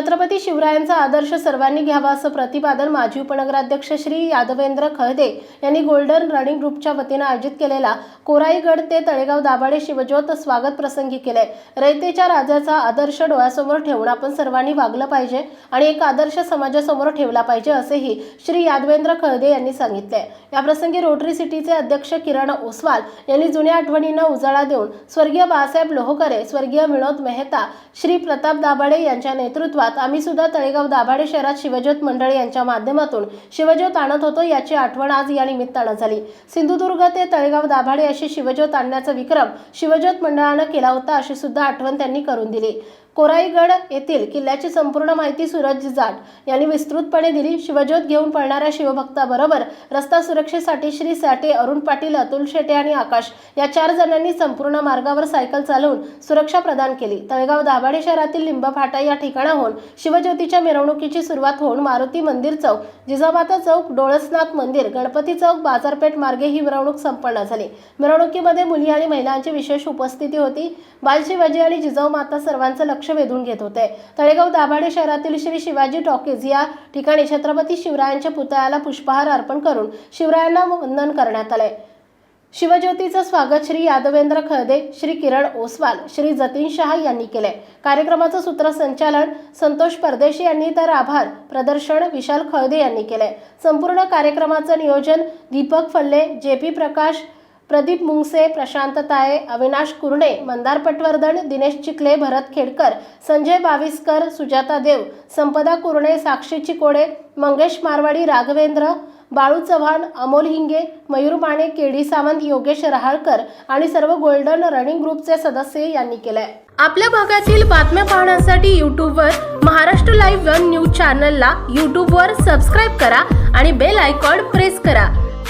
छत्रपती शिवरायांचा आदर्श सर्वांनी घ्यावा असं प्रतिपादन माजी उपनगराध्यक्ष श्री यादवेंद्र खळदे यांनी गोल्डन रनिंग ग्रुपच्या वतीनं आयोजित केलेला कोराईगड ते तळेगाव दाभाडे शिवज्योत स्वागत प्रसंगी केले रयतेच्या राजाचा आदर्श डोळ्यासमोर ठेवून आपण सर्वांनी वागलं पाहिजे आणि एक आदर्श समाजासमोर ठेवला पाहिजे असेही श्री यादवेंद्र खळदे यांनी सांगितले या प्रसंगी रोटरी सिटीचे अध्यक्ष किरण ओसवाल यांनी जुन्या आठवणींना उजाळा देऊन स्वर्गीय बाळासाहेब लोहकरे स्वर्गीय विनोद मेहता श्री प्रताप दाभाडे यांच्या नेतृत्वात आम्ही सुद्धा तळेगाव दाभाडे शहरात शिवज्योत मंडळ यांच्या माध्यमातून शिवज्योत आणत होतो याची आठवण आज या निमित्तानं झाली. सिंधुदुर्ग ते तळेगाव दाभाडे अशी शिवज्योत आणण्याचा विक्रम शिवज्योत मंडळानं केला होता अशी सुद्धा आठवण त्यांनी करून दिली. कोराईगड येथील किल्ल्याची संपूर्ण माहिती सूरज जाट यांनी विस्तृतपणे दिली. शिवज्योत घेऊन पळणाऱ्या शिवभक्ताबरोबर रस्ता सुरक्षेसाठी श्री साठे अरुण पाटील अतुल शेटे आणि आकाश या चार जणांनी संपूर्ण मार्गावर सायकल चालवून सुरक्षा प्रदान केली. तळेगाव दाभाडे शहरातील लिंब फाटा या ठिकाणाहून शिवज्योतीच्या मिरवणुकीची सुरुवात होऊन मारुती मंदिर चौक जिजामाता चौक डोळसनाथ मंदिर गणपती चौक बाजारपेठ मार्गे ही मिरवणूक संपन्न झाली. मिरवणुकीमध्ये मुली आणि महिलांची विशेष उपस्थिती होती. बालशिवाजी आणि जिजाऊ माता सर्वांचं लक्ष वेधून घेत होते. तळेगाव दाभाडे शहरातील श्री शिवाजी टॉकीज या ठिकाणी छत्रपती शिवरायांच्या पुतळ्याला पुष्पहार अर्पण करून शिवरायांना वंदन करण्यात आले. शिवज्योतीचं स्वागत श्री यादवेंद्र खळदे श्री किरण ओसवाल श्री जतीन शहा यांनी केले. कार्यक्रमाचं सूत्रसंचालन संतोष परदेशी यांनी तर आभार प्रदर्शन विशाल खळदे यांनी केले. संपूर्ण कार्यक्रमाचं नियोजन Deepak Phalle J P Prakash Pradeep Mungse Prashant Taye Avinash Kurne Mandar Patwardhan Dinesh Chikhale Bharat Khedkar Sanjay Baviskar Sujata Dev Sampada Kurne Sakshi Chikode Mangesh Marwadi Raghavendra Balu Chavan Amol Hinge Mayur Mane K D Sawant Yogesh Rahalkar आणि सर्व golden running ग्रुपचे सदस्य यांनी केलंय. आपल्या भागातील बातम्या पाहण्यासाठी यूट्यूबवर महाराष्ट्र लाईव्ह वन न्यूज चॅनलला यूट्यूबवर सबस्क्राईब करा आणि बेल आयकॉन प्रेस करा.